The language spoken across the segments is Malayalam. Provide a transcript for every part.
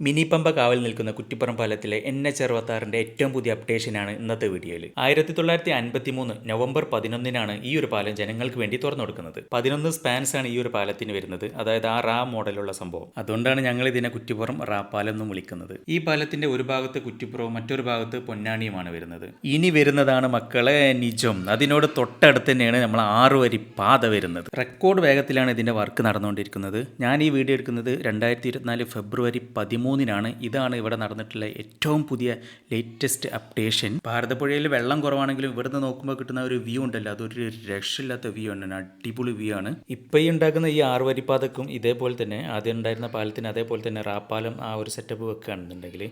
മിനി പമ്പ കാവൽ നിൽക്കുന്ന കുറ്റിപ്പുറം പാലത്തിലെ എൻ എച്ച് അറുപത്താറിന്റെ ഏറ്റവും പുതിയ അപ്ഡേഷനാണ് ഇന്നത്തെ വീഡിയോയിൽ. ആയിരത്തി തൊള്ളായിരത്തി അൻപത്തി മൂന്ന് നവംബർ പതിനൊന്നിനാണ് ഈ ഒരു പാലം ജനങ്ങൾക്ക് വേണ്ടി തുറന്നു കൊടുക്കുന്നത്. പതിനൊന്ന് സ്പാൻസ് ആണ് ഈ ഒരു പാലത്തിന് വരുന്നത്. അതായത് ആ റാ മോഡലുള്ള സംഭവം. അതുകൊണ്ടാണ് ഞങ്ങൾ ഇതിനെ കുറ്റിപ്പുറം റാ പാലം എന്നും വിളിക്കുന്നത്. ഈ പാലത്തിന്റെ ഒരു ഭാഗത്ത് കുറ്റിപ്പുറവും മറ്റൊരു ഭാഗത്ത് പൊന്നാണിയുമാണ് വരുന്നത്. ഇനി വരുന്നതാണ് മക്കളെ നിജം. അതിനോട് തൊട്ടടുത്ത് തന്നെയാണ് നമ്മൾ ആറ് വരി പാത വരുന്നത്. റെക്കോർഡ് വേഗത്തിലാണ് ഇതിന്റെ വർക്ക് നടന്നുകൊണ്ടിരിക്കുന്നത്. ഞാൻ ഈ വീഡിയോ എടുക്കുന്നത് രണ്ടായിരത്തി ഇരുപത്തിനാല് ഫെബ്രുവരി പതിമൂന്നിനാണ് ഇതാണ് ഇവിടെ നടന്നിട്ടുള്ള ഏറ്റവും പുതിയ ലേറ്റസ്റ്റ് അപ്ഡേഷൻ ഭാരതപ്പുഴയിൽ വെള്ളം കുറവാണെങ്കിലും ഇവിടുന്ന് നോക്കുമ്പോൾ കിട്ടുന്ന ഒരു വ്യൂ ഉണ്ടല്ലോ. അതൊരു രക്ഷയില്ലാത്ത വ്യൂ ആണ്. അടിപൊളി വ്യൂ ആണ്. ഇപ്പം ഈ ഉണ്ടാക്കുന്ന ഈ ആറുവരിപ്പാതക്കും ഇതേപോലെ തന്നെ ആദ്യം ഉണ്ടായിരുന്ന പാലത്തിന് അതേപോലെ തന്നെ റാപ്പാലം ആ ഒരു സെറ്റപ്പ് വെക്കുകയാണെന്നുണ്ടെങ്കിൽ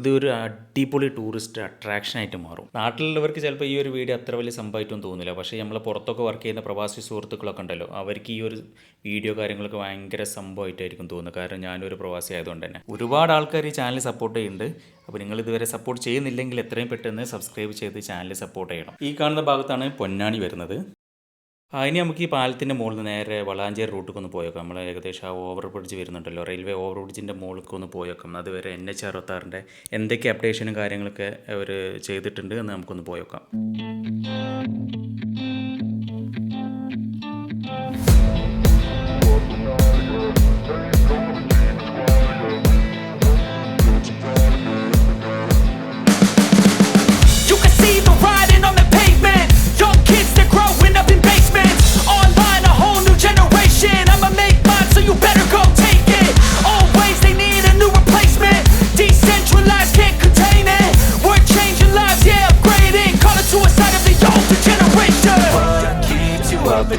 ഇതൊരു അടിപൊളി ടൂറിസ്റ്റ് അട്രാക്ഷൻ ആയിട്ട് മാറും. നാട്ടിലുള്ളവർക്ക് ചിലപ്പോൾ ഈ ഒരു വീഡിയോ അത്ര വലിയ സംഭവമായിട്ടൊന്നും തോന്നില്ല. പക്ഷേ നമ്മൾ പുറത്തൊക്കെ വർക്ക് ചെയ്യുന്ന പ്രവാസി സുഹൃത്തുക്കളൊക്കെ ഉണ്ടല്ലോ. അവർക്ക് ഈ ഒരു വീഡിയോ കാര്യങ്ങളൊക്കെ ഭയങ്കര സംഭവമായിട്ടായിരിക്കും തോന്നുന്നത്. കാരണം ഞാനൊരു പ്രവാസി ആയതുകൊണ്ട് തന്നെ. ഒരുപാട് ആൾക്കാർ ഈ ചാനൽ സപ്പോർട്ട് ചെയ്യുന്നുണ്ട്. അപ്പോൾ നിങ്ങൾ ഇതുവരെ സപ്പോർട്ട് ചെയ്യുന്നില്ലെങ്കിൽ എത്രയും പെട്ടെന്ന് സബ്സ്ക്രൈബ് ചെയ്ത് ചാനൽ സപ്പോർട്ട് ചെയ്യണം. ഈ കാണുന്ന ഭാഗത്താണ് പൊന്നാണി വരുന്നത്. ഇനി നമുക്ക് ഈ പാലത്തിന്റെ മുകളിൽ നേരെ വളാഞ്ചേരി റൂട്ടിൽ ഒന്ന് പോയേക്കാം. നമ്മൾ ഏകദേശം ആ ഓവർ ബ്രിഡ്ജ് വരുന്നുണ്ടല്ലോ. റെയിൽവേ ഓവർ ബ്രിഡ്ജിന്റെ മുകളിലേക്ക് ഒന്ന് പോയേക്കാം. അതുവരെ എൻ എച്ച് അറുപത്താറിന്റെ എന്തൊക്കെ അപ്ഡേഷനും കാര്യങ്ങളൊക്കെ അവർ ചെയ്തിട്ടുണ്ട് എന്ന് നമുക്കൊന്ന് പോയേക്കാം.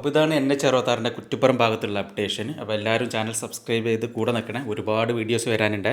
അപ്പോൾ ഇതാണ് എൻ എച്ച് അറുപത്താറിന്റെ കുറ്റിപ്പുറം ഭാഗത്തുള്ള അപ്ഡേഷൻ. അപ്പോൾ എല്ലാവരും ചാനൽ സബ്സ്ക്രൈബ് ചെയ്ത് കൂടെ നിൽക്കണേ. ഒരുപാട് വീഡിയോസ് വരാനുണ്ട്.